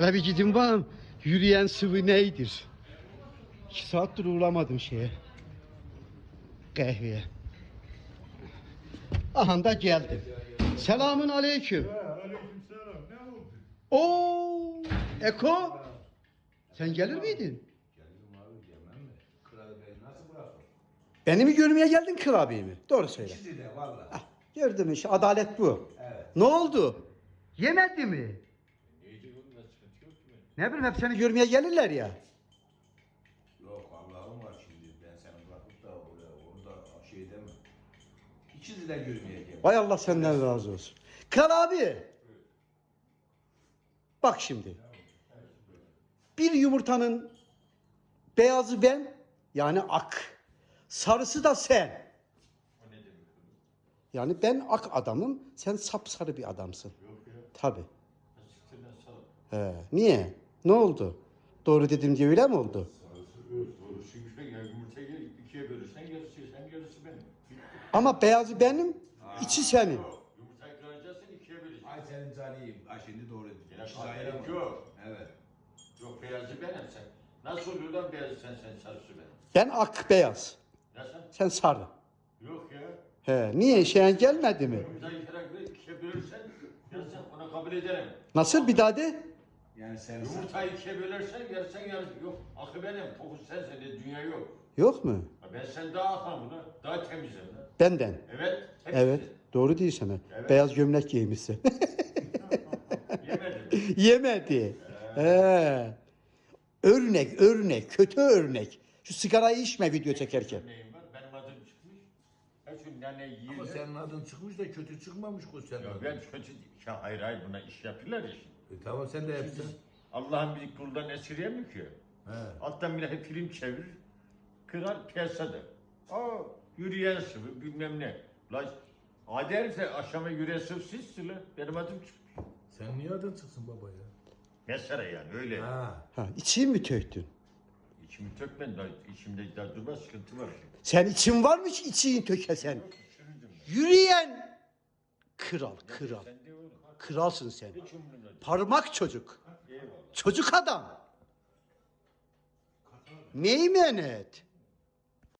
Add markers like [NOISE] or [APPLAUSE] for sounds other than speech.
Hele bir gidin bakın yürüyen sıvı neydir? İki saattir uğramadım şeye. Kahveye. Aha da geldim. Selamun aleyküm. Aleykümselam. Ne oldu? Oo, Eko. Sen gelir miydin? Geldim abi gelmem mi? Kral Bey nasıl bırakır? Beni mi görmeye geldin Kral abi mi? Doğru söyle. İkisi de valla. Ah, gördüm işte adalet bu. Evet. Ne oldu? Yemedi mi? Ne bileyim hep seni görmeye gelirler ya. Yok Allah'ım var şimdi ben seni bırakıp da oraya orada şey deme. İkisi de görmeye geldim. Vay Allah senden razı olsun. Kral abi. Bak şimdi. Bir yumurtanın beyazı ben yani ak. Sarısı da sen. Yani ben ak adamım, sen sapsarı bir adamsın. Yok ya. Tabi. Siktirden sağ. He. Niye? Ne oldu? Doğru dedim diye öyle mi oldu? Sağlısı yok. Doğru çünkü ya ikiye bölürsen yarısı sen yarısı benim. Ama beyazı benim, içi senin. Yok. Yumurtayı kıracaksın ikiye böleceksin. Ay senin canıyım. Ay şimdi doğru dedin. Ya İkisi fark ayrı yok. ama. Yok. Evet. Yok beyazı benim sen. Nasıl oluyor lan beyazı sen sen sarısı benim? Ben ak beyaz, Nasıl? sen sarı. Yok ya. He. Niye? Şeyen gelmedi mi? Yumurtayı kırarak ikiye bölürsen yarısı ona kabul ederim. Nasıl bir daha de? Yani sen Yumurtayı ikiye bölersen yarısı yarısı yok. Akı benim. Fokus sensin de dünya yok. Yok mu? Ha Ben sen daha akamım lan. Daha temizim lan. Benden. Evet. hepsi. Evet. Doğru değil sana. Evet. Beyaz gömlek giymişsin. [LAUGHS] Yemedim. Yemedi. He. Örnek, örnek, kötü örnek. Şu sigarayı içme video çekerken. Neyim var? Benim adım çıkmış. Her gün nane yiyor. Ama senin adın çıkmış da kötü çıkmamış bu senin Ya adın. ben kötü... Ya hayır hayır buna iş yapıyorlar ya şimdi. E tamam sen de yapsın. Allah'ın bir kuldan esirgemiyor ki. He. Alttan bile hep film çevirir. Kırar piyasada. Aa yürüyen sıvı bilmem ne. La Hadi herifse aşama yürüyen sıvı sizsin lan. Benim adım çıkmış. Sen niye adın çıksın baba ya? Mesela yani öyle. Ha. Ha, içeyim mi töktün? İçimi tökmen da içimde daha durma sıkıntı var şimdi. Sen için var mı hiç içiğin töke sen? Düşürürdüm. Yürüyen kral, kral. Sen de oğlum. Kralsın sen. Parmak çocuk. Çocuk adam. Meymenet.